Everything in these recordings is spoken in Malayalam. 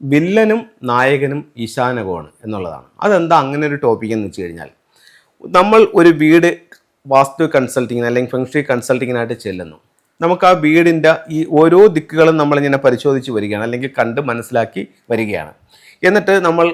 വില്ലനും നായകനും ഈശാനകമാണ് എന്നുള്ളതാണ്. അതെന്താ അങ്ങനെ ഒരു ടോപ്പിക് എന്ന് വെച്ച് കഴിഞ്ഞാൽ നമ്മൾ ഒരു വീട് വാസ്തു കൺസൾട്ടിങ്ങിന് അല്ലെങ്കിൽ ഫെങ്ഷി കൺസൾട്ടിങ്ങിനായിട്ട് ചെല്ലുന്നു. നമുക്ക് ആ വീടിന്റെ ഈ ഓരോ ദിക്കുകളും നമ്മളിങ്ങനെ പരിശോധിച്ച് വരികയാണ് അല്ലെങ്കിൽ കണ്ട് മനസ്സിലാക്കി വരികയാണ്. എന്നിട്ട് നമ്മൾ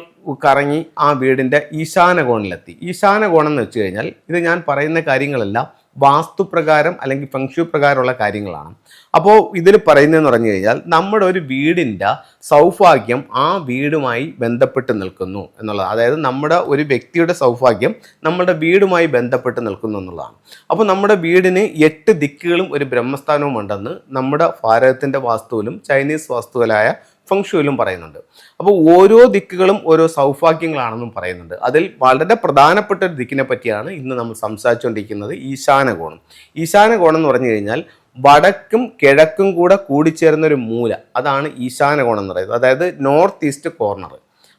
കറങ്ങി ആ വീടിന്റെ ഈശാന കോണിലെത്തി ഈശാന കോണം എന്ന് വെച്ച് കഴിഞ്ഞാൽ ഇത് ഞാൻ പറയുന്ന കാര്യങ്ങളെല്ലാം വാസ്തുപ്രകാരം അല്ലെങ്കിൽ ഫംഗ്ഷു പ്രകാരമുള്ള കാര്യങ്ങളാണ്. അപ്പോൾ ഇതിൽ പറയുന്നതെന്ന് പറഞ്ഞു കഴിഞ്ഞാൽ നമ്മുടെ ഒരു വീടിന്റെ സൗഭാഗ്യം ആ വീടുമായി ബന്ധപ്പെട്ട് നിൽക്കുന്നു എന്നുള്ളത് അതായത് നമ്മുടെ ഒരു വ്യക്തിയുടെ സൗഭാഗ്യം നമ്മുടെ വീടുമായി ബന്ധപ്പെട്ട് നിൽക്കുന്നു എന്നുള്ളതാണ്. അപ്പോൾ നമ്മുടെ വീടിന് എട്ട് ദിക്കുകളും ഒരു ബ്രഹ്മസ്ഥാനവും ഉണ്ടെന്ന് നമ്മുടെ ഭാരതത്തിന്റെ വാസ്തുവിലും ചൈനീസ് വാസ്തുവിലായ ഫംഗ്ഷുവിലും പറയുന്നുണ്ട്. അപ്പോൾ ഓരോ ദിക്കുകളും ഓരോ സൗഭാഗ്യങ്ങളാണെന്നും പറയുന്നുണ്ട്. അതിൽ വളരെ പ്രധാനപ്പെട്ട ഒരു ദിക്കിനെ പറ്റിയാണ് ഇന്ന് നമ്മൾ സംസാരിച്ചുകൊണ്ടിരിക്കുന്നത് ഈശാനകോണം. ഈശാനകോണം എന്ന് പറഞ്ഞു കഴിഞ്ഞാൽ വടക്കും കിഴക്കും കൂടെ കൂടിച്ചേർന്ന ഒരു മൂല. അതാണ് ഈശാനകോണം എന്ന് പറയുന്നത്. അതായത് നോർത്ത് ഈസ്റ്റ് കോർണർ.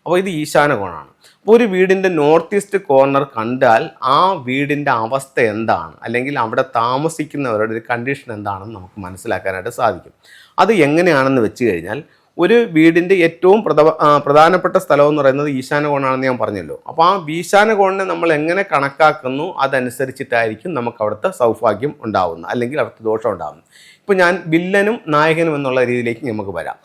അപ്പോൾ ഇത് ഈശാനകോണാണ്. അപ്പോൾ ഒരു വീടിന്റെ നോർത്ത് ഈസ്റ്റ് കോർണർ കണ്ടാൽ ആ വീടിന്റെ അവസ്ഥ എന്താണ്? അല്ലെങ്കിൽ അവിടെ താമസിക്കുന്നവരുടെ ഒരു കണ്ടീഷൻ എന്താണെന്ന് നമുക്ക് മനസ്സിലാക്കാനായിട്ട് സാധിക്കും. അത് എങ്ങനെയാണെന്ന് വെച്ച് കഴിഞ്ഞാൽ ഒരു വീടിന്റെ ഏറ്റവും പ്രധാനപ്പെട്ട സ്ഥലം എന്ന് പറയുന്നത് ഈശാനകോണാണെന്ന് ഞാൻ പറഞ്ഞല്ലോ. അപ്പോൾ ആ ഈശാനകോണിനെ നമ്മൾ എങ്ങനെ കണക്കാക്കുന്നു അതനുസരിച്ചിട്ടായിരിക്കും നമുക്ക് അവിടുത്തെ സൗഭാഗ്യം ഉണ്ടാവുന്നത് അല്ലെങ്കിൽ അവിടുത്തെ ദോഷം ഉണ്ടാകുന്നത് ഇപ്പോൾ ഞാൻ വില്ലനും നായകനും എന്നുള്ള രീതിയിലേക്ക് നമുക്ക് വരാം.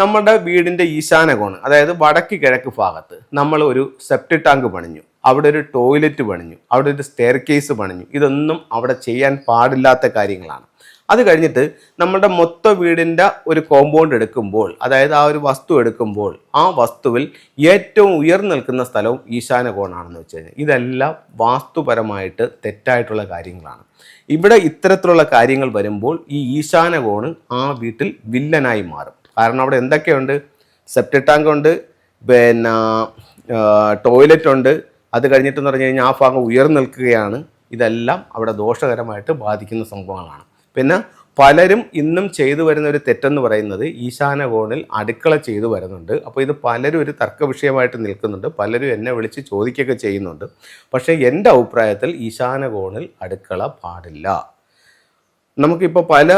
നമ്മുടെ വീടിന്റെ ഈശാനകോണ് അതായത് വടക്ക് കിഴക്ക് ഭാഗത്ത് നമ്മൾ ഒരു സെപ്റ്റി ടാങ്ക് പണിഞ്ഞു അവിടെ ഒരു ടോയ്ലറ്റ് പണിഞ്ഞു അവിടെ ഒരു സ്റ്റെയർ കേസ് പണിഞ്ഞു. ഇതൊന്നും അവിടെ ചെയ്യാൻ പാടില്ലാത്ത കാര്യങ്ങളാണ്. അത് കഴിഞ്ഞിട്ട് നമ്മുടെ മൊത്ത വീടിന്റെ ഒരു കോമ്പൗണ്ട് എടുക്കുമ്പോൾ അതായത് ആ ഒരു വസ്തു എടുക്കുമ്പോൾ ആ വസ്തുവിൽ ഏറ്റവും ഉയർന്നു നിൽക്കുന്ന സ്ഥലവും ഈശാന കോണാണെന്ന് വെച്ച് കഴിഞ്ഞാൽ ഇതെല്ലാം വാസ്തുപരമായിട്ട് തെറ്റായിട്ടുള്ള കാര്യങ്ങളാണ്. ഇവിടെ ഇത്തരത്തിലുള്ള കാര്യങ്ങൾ വരുമ്പോൾ ഈ ഈശാന കോണ് ആ വീട്ടിൽ വില്ലനായി മാറും. കാരണം അവിടെ എന്തൊക്കെയുണ്ട്? സെപ്റ്റി ടാങ്ക് ഉണ്ട് പിന്നെ ടോയ്ലറ്റ് ഉണ്ട്. അത് കഴിഞ്ഞിട്ടെന്ന് പറഞ്ഞു കഴിഞ്ഞാൽ ആ ഭാഗം ഉയർന്നു നിൽക്കുകയാണ്. ഇതെല്ലാം അവിടെ ദോഷകരമായിട്ട് ബാധിക്കുന്ന സംഭവങ്ങളാണ്. പിന്നെ പലരും ഇന്നും ചെയ്തു വരുന്ന ഒരു തെറ്റെന്ന് പറയുന്നത് ഈശാന കോണിൽ അടുക്കള ചെയ്തു വരുന്നുണ്ട്. അപ്പോൾ ഇത് പലരും ഒരു തർക്ക വിഷയമായിട്ട് നിൽക്കുന്നുണ്ട്. പലരും എന്നെ വിളിച്ച് ചോദിക്കുകയൊക്കെ ചെയ്യുന്നുണ്ട്. പക്ഷേ എന്റെ അഭിപ്രായത്തിൽ ഈശാന കോണിൽ അടുക്കള പാടില്ല. നമുക്കിപ്പോൾ പല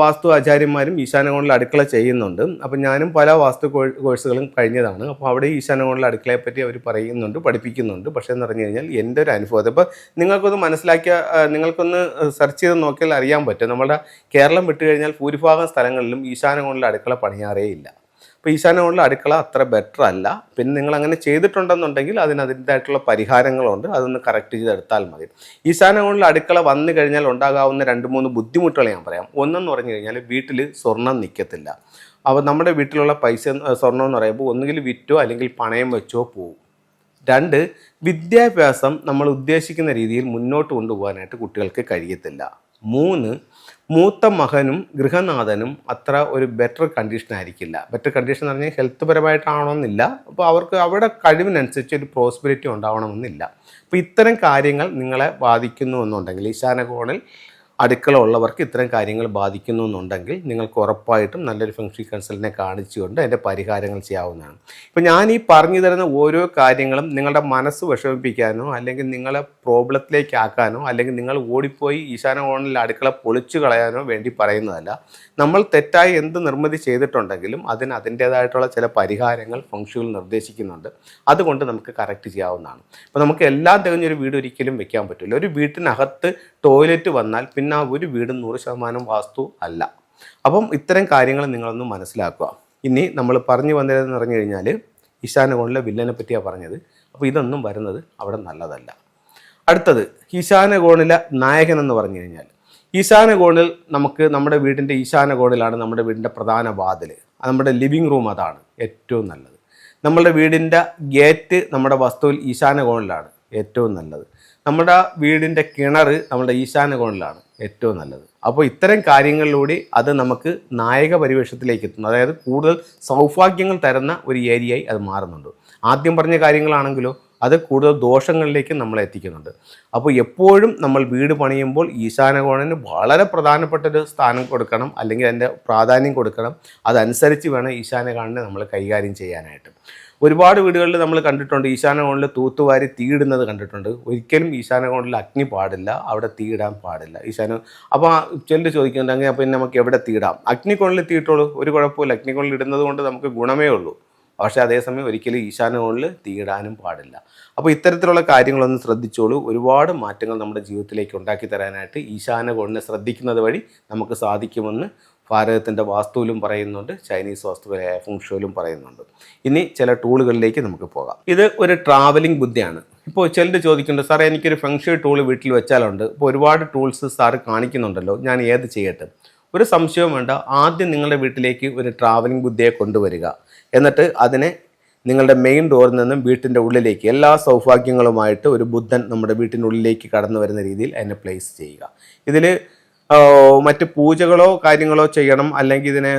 വാസ്തു ആചാര്യന്മാരും ഈശാനകോണിൽ അടുക്കള ചെയ്യുന്നുണ്ട്. അപ്പം ഞാനും പല വാസ്തു കോഴ്സുകളും കഴിഞ്ഞതാണ്. അപ്പോൾ അവിടെ ഈശാനകോണിൽ അടുക്കളയെ പറ്റി അവർ പറയുന്നുണ്ട് പഠിപ്പിക്കുന്നുണ്ട്. പക്ഷേ എന്ന് പറഞ്ഞു കഴിഞ്ഞാൽ എന്റെ ഒരു അനുഭവം ഇപ്പോൾ നിങ്ങൾക്കൊന്ന് മനസ്സിലാക്കിയ നിങ്ങൾക്കൊന്ന് സെർച്ച് ചെയ്ത് നോക്കിയാൽ അറിയാൻ പറ്റും. നമ്മുടെ കേരളം വിട്ടുകഴിഞ്ഞാൽ ഭൂരിഭാഗം സ്ഥലങ്ങളിലും ഈശാനകോണിൽ അടുക്കള പണിയാറേ ഇല്ല. അപ്പോൾ ഈശാനകോണിൽ അടുക്കള അത്ര ബെറ്റർ അല്ല. പിന്നെ നിങ്ങൾ അങ്ങനെ ചെയ്തിട്ടുണ്ടെന്നുണ്ടെങ്കിൽ അതിന് അതിന്റെതായിട്ടുള്ള പരിഹാരങ്ങളുണ്ട്. അതൊന്ന് കറക്റ്റ് ചെയ്തെടുത്താൽ മതി. ഈശാനകോണിൽ അടുക്കള വന്നു കഴിഞ്ഞാൽ ഉണ്ടാകാവുന്ന രണ്ട് മൂന്ന് ബുദ്ധിമുട്ടുകൾ ഞാൻ പറയാം. ഒന്നെന്ന് പറഞ്ഞു കഴിഞ്ഞാൽ വീട്ടിൽ സ്വർണം നിൽക്കത്തില്ല അപ്പോൾ നമ്മുടെ വീട്ടിലുള്ള പൈസ സ്വർണം എന്ന് പറയുമ്പോൾ ഒന്നുകിൽ വിറ്റോ അല്ലെങ്കിൽ പണയം വെച്ചോ പോവും. രണ്ട് വിദ്യാഭ്യാസം നമ്മൾ ഉദ്ദേശിക്കുന്ന രീതിയിൽ മുന്നോട്ട് കൊണ്ടുപോകാനായിട്ട് കുട്ടികൾക്ക് കഴിയത്തില്ല. മൂന്ന് മൂത്ത മകനും ഗൃഹനാഥനും അത്ര ഒരു ബെറ്റർ കണ്ടീഷൻ ആയിരിക്കില്ല. ബെറ്റർ കണ്ടീഷൻ എന്ന് പറഞ്ഞാൽ ഹെൽത്ത് പരമായിട്ടാണോന്നില്ല. അപ്പോൾ അവർക്ക് അവരുടെ കഴിവിനനുസരിച്ച് ഒരു പ്രോസ്പെരിറ്റി ഉണ്ടാവണമെന്നില്ല. അപ്പോൾ ഇത്തരം കാര്യങ്ങൾ നിങ്ങളെ ബാധിക്കുന്നു എന്നുണ്ടെങ്കിൽ ഈശാനകോണിൽ അടുക്കള ഉള്ളവർക്ക് ഇത്തരം കാര്യങ്ങൾ ബാധിക്കുന്നു എന്നുണ്ടെങ്കിൽ നിങ്ങൾക്ക് ഉറപ്പായിട്ടും നല്ലൊരു ഫംഗ്ഷൻ കൺസൾട്ടിനെ കാണിച്ചുകൊണ്ട് അതിന്റെ പരിഹാരങ്ങൾ ചെയ്യാവുന്നതാണ്. ഇപ്പോൾ ഞാൻ ഈ പറഞ്ഞു തരുന്ന ഓരോ കാര്യങ്ങളും നിങ്ങളുടെ മനസ്സ് വിഷമിപ്പിക്കാനോ അല്ലെങ്കിൽ നിങ്ങളെ പ്രോബ്ലത്തിലേക്ക് ആക്കാനോ അല്ലെങ്കിൽ നിങ്ങൾ ഓടിപ്പോയി ഈശാന കോണിൽ അടുക്കള പൊളിച്ചു കളയാനോ വേണ്ടി പറയുന്നതല്ല. നമ്മൾ തെറ്റായി എന്ത് നിർമ്മിതി ചെയ്തിട്ടുണ്ടെങ്കിലും അതിന് അതിന്റേതായിട്ടുള്ള ചില പരിഹാരങ്ങൾ ഫംഗ്ഷനിൽ നിർദ്ദേശിക്കുന്നുണ്ട്. അതുകൊണ്ട് നമുക്ക് കറക്റ്റ് ചെയ്യാവുന്നതാണ്. ഇപ്പോൾ നമുക്ക് എല്ലാം തികഞ്ഞൊരു വീട് ഒരിക്കലും വെക്കാൻ പറ്റില്ല. ഒരു വീട്ടിനകത്ത് ടോയ്ലറ്റ് വന്നാൽ പിന്നെ ആ ഒരു വീട് നൂറ് ശതമാനം വാസ്തു അല്ല. അപ്പം ഇത്തരം കാര്യങ്ങൾ നിങ്ങളൊന്ന് മനസ്സിലാക്കുക. ഇനി നമ്മൾ പറഞ്ഞു വന്നതെന്ന് പറഞ്ഞു കഴിഞ്ഞാൽ ഈശാന കോണിലെ വില്ലനെ പറ്റിയാണ് പറഞ്ഞത്. അപ്പോൾ ഇതൊന്നും വരുന്നത് അവിടെ നല്ലതല്ല. അടുത്തത് ഈശാന കോണിലെ നായകൻ എന്ന് പറഞ്ഞു കഴിഞ്ഞാൽ ഈശാന കോണിൽ നമുക്ക് നമ്മുടെ വീടിന്റെ ഈശാന കോണിലാണ് നമ്മുടെ വീടിന്റെ പ്രധാന വാതിൽ നമ്മുടെ ലിവിങ് റൂം അതാണ് ഏറ്റവും നല്ലത്. നമ്മുടെ വീടിന്റെ ഗേറ്റ് നമ്മുടെ വസ്തുവിൽ ഈശാന കോണിലാണ് ഏറ്റവും നല്ലത്. നമ്മുടെ വീടിന്റെ കിണർ നമ്മുടെ ഈശാന കോണിലാണ് ഏറ്റവും നല്ലത്. അപ്പോൾ ഇത്തരം കാര്യങ്ങളിലൂടെ അത് നമുക്ക് നായക പരിവേഷത്തിലേക്ക് എത്തുന്നു. അതായത് കൂടുതൽ സൗഭാഗ്യങ്ങൾ തരുന്ന ഒരു ഏരിയയായി അത് മാറുന്നുണ്ട്. ആദ്യം പറഞ്ഞ കാര്യങ്ങളാണെങ്കിലോ അത് കൂടുതൽ ദോഷങ്ങളിലേക്ക് നമ്മളെ എത്തിക്കുന്നുണ്ട്. അപ്പോൾ എപ്പോഴും നമ്മൾ വീട് പണിയുമ്പോൾ ഈശാനകോണന് വളരെ പ്രധാനപ്പെട്ടൊരു സ്ഥാനം കൊടുക്കണം അല്ലെങ്കിൽ അതിന്റെ പ്രാധാന്യം കൊടുക്കണം. അതനുസരിച്ച് വേണം ഈശാനകോണനെ നമ്മൾ കൈകാര്യം ചെയ്യാനായിട്ട്. ഒരുപാട് വീടുകളിൽ നമ്മൾ കണ്ടിട്ടുണ്ട് ഈശാനകോണിൽ തൂത്തുവാരി തീയിടുന്നത് കണ്ടിട്ടുണ്ട്. ഒരിക്കലും ഈശാനകോണിൽ അഗ്നി പാടില്ല അവിടെ തീയിടാൻ പാടില്ല. ഈശാന അപ്പോൾ ചിലർ അങ്ങനെ അപ്പോൾ നമുക്ക് എവിടെ തീയിടാം? അഗ്നികോണിൽ തീയിട്ടോളൂ ഒരു കുഴപ്പമില്ല. അഗ്നികോണിൽ ഇടുന്നത് കൊണ്ട് നമുക്ക് ഗുണമേ ഉള്ളൂ. പക്ഷേ അതേസമയം ഒരിക്കലും ഈശാന കോണിൽ തീയിടാനും പാടില്ല. അപ്പോൾ ഇത്തരത്തിലുള്ള കാര്യങ്ങളൊന്ന് ശ്രദ്ധിച്ചോളൂ. ഒരുപാട് മാറ്റങ്ങൾ നമ്മുടെ ജീവിതത്തിലേക്ക് ഉണ്ടാക്കി തരാനായിട്ട് ഈശാന കോണിനെ ശ്രദ്ധിക്കുന്നത് വഴി നമുക്ക് സാധിക്കുമെന്ന് ഭാരതത്തിന്റെ വാസ്തുവിലും പറയുന്നുണ്ട് ചൈനീസ് വാസ്തുവിലെ ഫുങ്ഷോയിലും പറയുന്നുണ്ട്. ഇനി ചില ടൂളുകളിലേക്ക് നമുക്ക് പോകാം. ഇത് ഒരു ട്രാവലിംഗ് ബുദ്ധിയാണ്. ഇപ്പോൾ ചിലർ ചോദിക്കുന്നുണ്ട് സാറേ എനിക്കൊരു ഫങ്ഷൻ ടൂൾ വീട്ടിൽ വെച്ചാലുണ്ട്. ഇപ്പോൾ ഒരുപാട് ടൂൾസ് സാറ് കാണിക്കുന്നുണ്ടല്ലോ ഞാൻ ഏത് ചെയ്യട്ടെ? ഒരു സംശയവും വേണ്ട ആദ്യം നിങ്ങളുടെ വീട്ടിലേക്ക് ഒരു ട്രാവലിംഗ് ബുദ്ധിയെ കൊണ്ടുവരിക. എന്നിട്ട് അതിനെ നിങ്ങളുടെ മെയിൻ ഡോറിൽ നിന്നും വീട്ടിന്റെ ഉള്ളിലേക്ക് എല്ലാ സൗഭാഗ്യങ്ങളുമായിട്ട് ഒരു ബുദ്ധൻ നമ്മുടെ വീട്ടിന്റെ ഉള്ളിലേക്ക് കടന്നു വരുന്ന രീതിയിൽ അതിനെ പ്ലേസ് ചെയ്യുക. ഇതിൽ മറ്റ് പൂജകളോ കാര്യങ്ങളോ ചെയ്യണം അല്ലെങ്കിൽ ഇതിനെ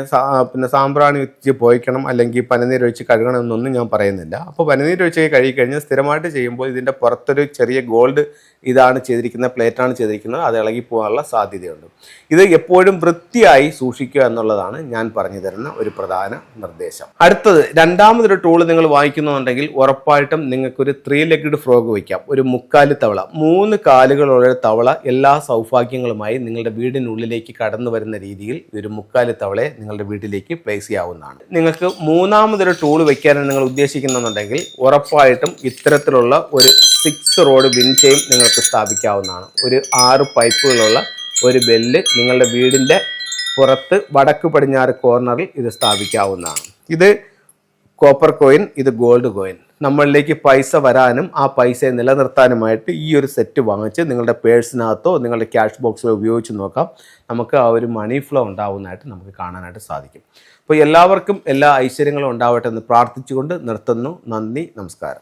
പിന്നെ സാമ്പ്രാണി വെച്ച് പോയിക്കണം അല്ലെങ്കിൽ പനിനീര് ഒഴിച്ച് കഴുകണം എന്നൊന്നും ഞാൻ പറയുന്നില്ല. അപ്പോൾ പനിനീര് ഒഴിച്ച് കഴുകി കഴിഞ്ഞാൽ സ്ഥിരമായിട്ട് ചെയ്യുമ്പോൾ ഇതിന്റെ പുറത്തൊരു ചെറിയ ഗോൾഡ് ഇതാണ് ചെയ്തിരിക്കുന്നത് പ്ലേറ്റാണ് ചെയ്തിരിക്കുന്നത് അത് ഇളകി പോകാനുള്ള സാധ്യതയുണ്ട്. ഇത് എപ്പോഴും വൃത്തിയായി സൂക്ഷിക്കുക എന്നുള്ളതാണ് ഞാൻ പറഞ്ഞു തരുന്ന ഒരു പ്രധാന നിർദ്ദേശം. അടുത്തത് രണ്ടാമതൊരു ടൂൾ നിങ്ങൾ വാങ്ങിക്കുന്നുണ്ടെങ്കിൽ ഉറപ്പായിട്ടും നിങ്ങൾക്കൊരു ത്രീ ലെഗ്ഡ് ഫ്രോഗ് വയ്ക്കാം. ഒരു മുക്കാലി തവള. മൂന്ന് കാലുകളുള്ള തവള എല്ലാ സൗഭാഗ്യങ്ങളുമായി നിങ്ങളുടെ വീടിനുള്ളിലേക്ക് കടന്നു വരുന്ന രീതിയിൽ ഒരു മുക്കാൽ തവളെ നിങ്ങളുടെ വീട്ടിലേക്ക് പ്ലേസ് ചെയ്യാവുന്നതാണ്. നിങ്ങൾക്ക് മൂന്നാമതൊരു ടൂൾ വയ്ക്കാനാണ് നിങ്ങൾ ഉദ്ദേശിക്കുന്നുണ്ടെങ്കിൽ ഉറപ്പായിട്ടും ഇത്തരത്തിലുള്ള ഒരു സിക്സ് റോഡ് വിൻചെയും നിങ്ങൾക്ക് സ്ഥാപിക്കാവുന്നതാണ്. ഒരു ആറ് പൈപ്പുകളുള്ള ഒരു ബെല്ല് നിങ്ങളുടെ വീടിന്റെ പുറത്ത് വടക്ക് പടിഞ്ഞാറ് കോർണറിൽ ഇത് സ്ഥാപിക്കാവുന്നതാണ്. ഇത് കോപ്പർ കോയിൻ ഇത് ഗോൾഡ് കോയിൻ നമ്മളിലേക്ക് പൈസ വരാനും ആ പൈസയെ നിലനിർത്താനുമായിട്ട് ഈ ഒരു സെറ്റ് വാങ്ങിച്ച് നിങ്ങളുടെ പേഴ്സിനകത്തോ നിങ്ങളുടെ ക്യാഷ് ബോക്സിലോ ഉപയോഗിച്ച് നോക്കാം. നമുക്ക് ആ ഒരു മണി ഫ്ലോ ഉണ്ടാവുന്നതായിട്ട് നമുക്ക് കാണാനായിട്ട് സാധിക്കും. അപ്പോൾ എല്ലാവർക്കും എല്ലാ ഐശ്വര്യങ്ങളും ഉണ്ടാവട്ടെ എന്ന് പ്രാർത്ഥിച്ചുകൊണ്ട് നിർത്തുന്നു. നന്ദി നമസ്കാരം.